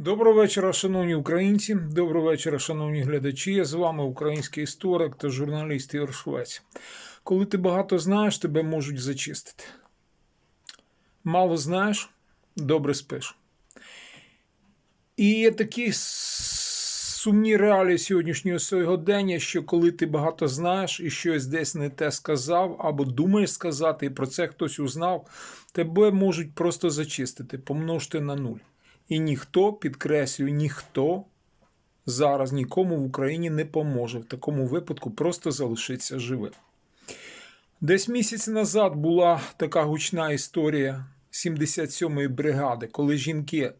Доброго вечора, шановні українці. Доброго вечора, шановні глядачі. Я з вами український історик та журналіст Ігор Швець. Коли ти багато знаєш, тебе можуть зачистити. Мало знаєш, добре спиш. І є такі сумні реалії сьогоднішнього сьогодення, що коли ти багато знаєш і щось десь не те сказав, або думаєш сказати, і про це хтось узнав, тебе можуть просто зачистити, помножити на нуль. І ніхто, підкреслюю, ніхто зараз нікому в Україні не поможе. В такому випадку просто залишиться живим. Десь місяць назад була така гучна історія 77-ї бригади, коли жінки,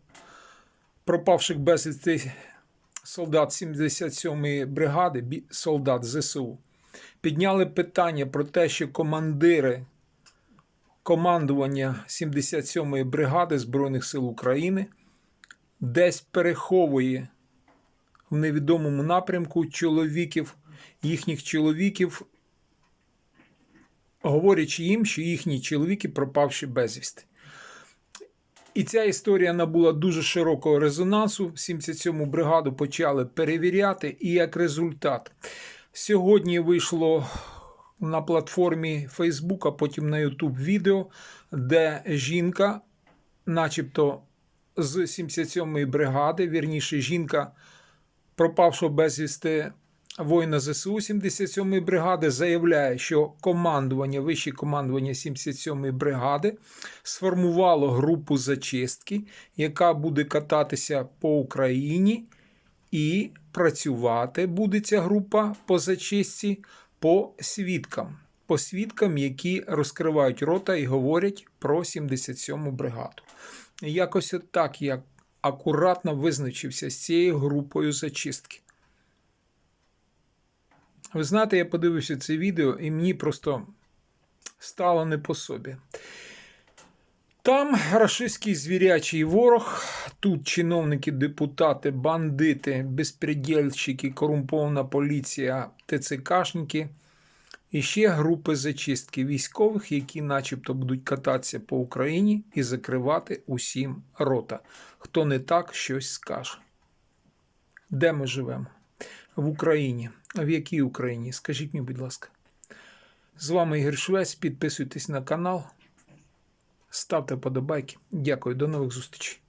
пропавших безвісти солдат 77-ї бригади, солдат ЗСУ, підняли питання про те, що командири командування 77-ї бригади Збройних сил України десь переховує в невідомому напрямку чоловіків, їхніх чоловіків, говорячи їм, що їхні чоловіки пропавші безвісти. І ця історія набула дуже широкого резонансу. 77-му бригаду почали перевіряти, і як результат, сьогодні вийшло на платформі Facebook, а потім на YouTube відео, де жінка, начебто з 77-ї бригади, вірніше, жінка пропавшого безвісти воїна ЗСУ 77-ї бригади, заявляє, що командування, вище командування 77-ї бригади сформувало групу зачистки, яка буде кататися по Україні, і працювати буде ця група по зачистці по свідкам. По свідкам, які розкривають рота і говорять про 77-му бригаду. Якось так я акуратно визначився з цією групою зачистки. Ви знаєте, я подивився це відео, і мені просто стало не по собі. Там рашистський звірячий ворог, тут чиновники, депутати, бандити, безпредельщики, корумпована поліція, ТЦКшники і ще групи зачистки військових, які начебто будуть кататися по Україні і закривати усім рота. Хто не так, щось скаже. Де ми живемо? В Україні. В якій Україні? Скажіть мені, будь ласка. З вами Ігор Швець. Підписуйтесь на канал, ставте подобайки. Дякую, до нових зустрічей.